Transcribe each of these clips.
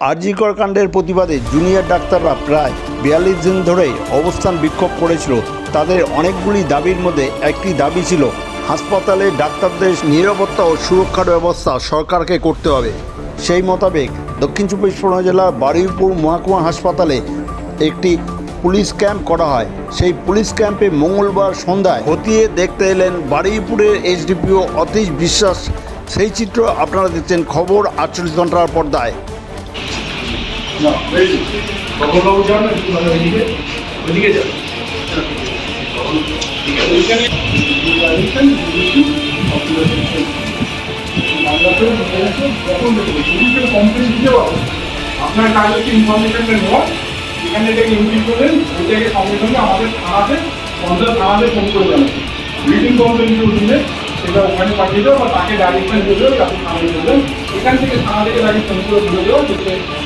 আরজিকর কাণ্ডের প্রতিবাদে জুনিয়র ডাক্তাররা প্রায় বিয়াল্লিশ দিন ধরে অবস্থান বিক্ষোভ করেছিল। তাদের অনেকগুলি দাবির মধ্যে একটি দাবি ছিল, হাসপাতালে ডাক্তারদের নিরাপত্তা ও সুরক্ষার ব্যবস্থা সরকারকে করতে হবে। সেই মোতাবেক দক্ষিণ চব্বিশ পরগনা জেলার বারুইপুর মহকুমা হাসপাতালে একটি পুলিশ ক্যাম্প করা হয়। সেই পুলিশ ক্যাম্পে মঙ্গলবার সন্ধ্যায় খতিয়ে দেখতে এলেন বারুইপুরের এইচডিপিও অতীশ বিশ্বাস। সেই চিত্র আপনারা দেখছেন খবর আটচল্লিশ ঘণ্টার পর্দায়। না, এই বাবু যান একটু মানে ওইদিকে ওইদিকে যান। আপনার কাজ হচ্ছে ইনফরমেশনটা নেওয়া, এখানে এটাকে ইউটিউব করবেন, ওইটাকে সঙ্গে সঙ্গে আমাদের থানাতে, পঞ্চায়েত থানাতে ফোন করে জানাবেন। রিটিং কমপ্লেন দিলে সেটা ওখানে পাঠিয়ে দেবো বা তাকে ডাইরেকশন দিয়ে দেবো তাকে থানায় দেবেন এখান থেকে থানা থেকে তাকে ফোন করে বলে দেবো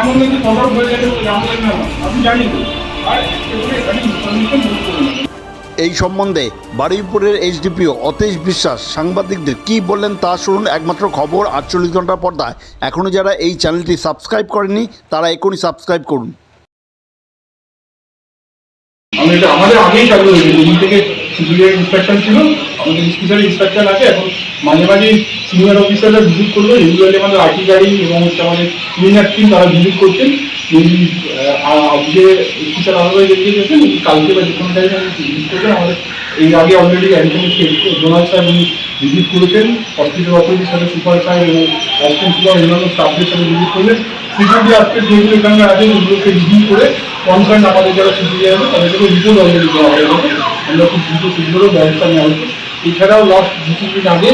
এমন যে কটাও হয়ে বলে জানালেন না আপনি আর এখানে ইনফরমেশন এই সম্বন্ধে বারুইপুরের এইচডিপিও অতীশ বিশ্বাস সাংবাদিকদের কি বললেন তা শুনুন একমাত্র খবর আটচল্লিশ ঘণ্টার পর্দায়। এখনও যারা এই চ্যানেলটি সাবস্ক্রাইব করেনি তারা এখনই সাবস্ক্রাইব করুন। আমাদের আগেই চালু হয়েছে থেকে সিভিলের ইন্সপেকশন ছিল। আমাদের স্পেশাল ইন্সপেকশন আছে। এখন মাঝে মাঝে সিনিয়র অফিসাররা ভিজিট করবে। রেগুলারলি আমাদের আইটি গাড়ি এবং হচ্ছে আমাদের ক্লিনার টিম তারা ভিজিট করছেন। এই, আজকে স্পেশাল আলাদা দেখিয়ে গেছেন কালকে বা যে কোনো টাইমে ভিজিট করবেন। আমাদের এই আগে অলরেডি অ্যান্থনি ডোনাল্ড সাহেব উনি ভিজিট করেছেন। হসপিটাল অথরিটির সাথে সুপার সাহেব এবং অ্যাসিস্ট্যান্ট সুপার অন্যান্য স্টাফদের সাথে ভিজিট করলেন। সিকিউরিটি আজকে যেগুলো এখানে আছে ওগুলোকে রিভিউ করে কনসার্ন আমাদের যারা সিকিউরিটি আছে তাদেরকে রিপোর্ট অলরেডি দেওয়া হয়ে গেছে। আমরা খুব দ্রুত সেগুলোরও ব্যবস্থা নেওয়া হচ্ছে এছাড়াও লাস্ট দু তিন আগে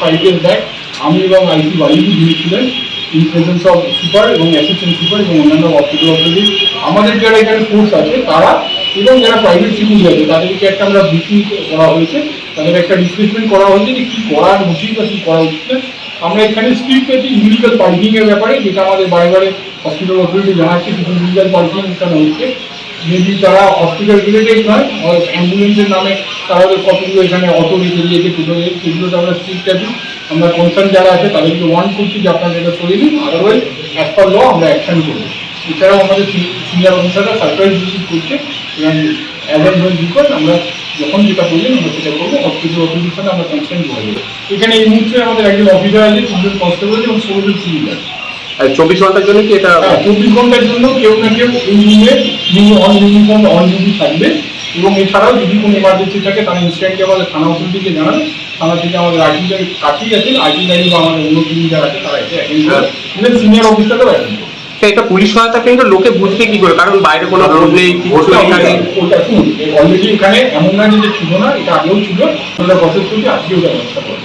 ফাইভ ইয়ার্স ব্যাক আমি এবং আইসি বাড়িতে গিয়েছিলেন ইন প্রেজেন্স অফ সুপার এবং অ্যাসিস্ট্যান্ট সুপার এবং অন্যান্য হসপিটাল অথরিটি আমাদের যারা এখানে ফোর্স আছে, তারা এবং যারা প্রাইভেট সিকিউরিটি আছে তাদেরকে একটা আমরা ব্রিফিং করা হয়েছে। তাদের একটা রিপ্লেসমেন্ট করা হয়েছে যে কী করার উচিত বা কী করা উচিত আমরা এখানে স্ট্রিট পেয়েছি ইলিগাল পার্কিং এর ব্যাপারে, যেটা আমাদের বারে বারে হসপিটাল অথরিটি জানাচ্ছে, কিছু ইলিগাল পার্কিং এখানে হচ্ছে মেবি তারা হসপিটাল রিলেটেড নয় অ্যাম্বুলেন্সের নামে তারা কতগুলো এখানে অটো রেখে দিয়েছে টোটো সেগুলোতে আমরা স্ট্রিট আছি। আমরা কনসার্ন যারা আছে, তাদেরকে ওয়ান করছি যে আপনারা এটা সরিয়ে দিন আদারওয়াইজ অ্যাজ পার ল আমরা অ্যাকশন করব। এছাড়াও আমাদের সিনিয়র অফিসাররা সারপ্রাইজ ভিজিট করছে অ্যান্ড ওয়েন আমরা যখন যেটা বলবেন আমরা সেটা করব হসপিটাল অথরিটির সাথে আমরা কনসার্ন করে দেবো। এখানে এই মুহূর্তে আমাদের একজন অফিসার আছে তিনজন কনস্টেবল এবং ষোলোজন সিভিল আছে চব্বিশ ঘণ্টার জন্য কি এটা হ্যাঁ, চব্বিশ ঘণ্টার জন্য কেউ না কেউ এই রুমে অন ইউনিফর্ম অন ডিউটি থাকবে। এবং এছাড়াও যদি কোনো এমার্জেন্সি থাকে তারা ইনস্ট্যান্টলি আমাদের থানা অথরিটিকে জানাবে থানা থেকে আমাদের আইটি গাড়ি কাছেই আছেন। আইটি গাড়ি বা আমাদের অন্য টিম যারা আছে তারা এসে অ্যাটেন্ড সিনিয়র অফিসাররাও অ্যাটেন্ড এটা পুলিশ সহায়তা কিন্তু লোকে বুঝবে কি করে? কারণ বাইরে কোনো রোড নেই কিছু এখানে অলরেডি এখানে এমন না যে ছিল না এটা আগেও ছিল। প্রসেস করছি আজকে ওটা ব্যবস্থা করব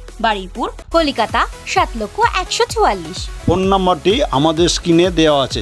বাড়িপুর কলিকাতা সাত লক্ষ একশো চুয়াল্লিশ। ফোন নাম্বারটি আমাদের স্ক্রিনে দেওয়া আছে।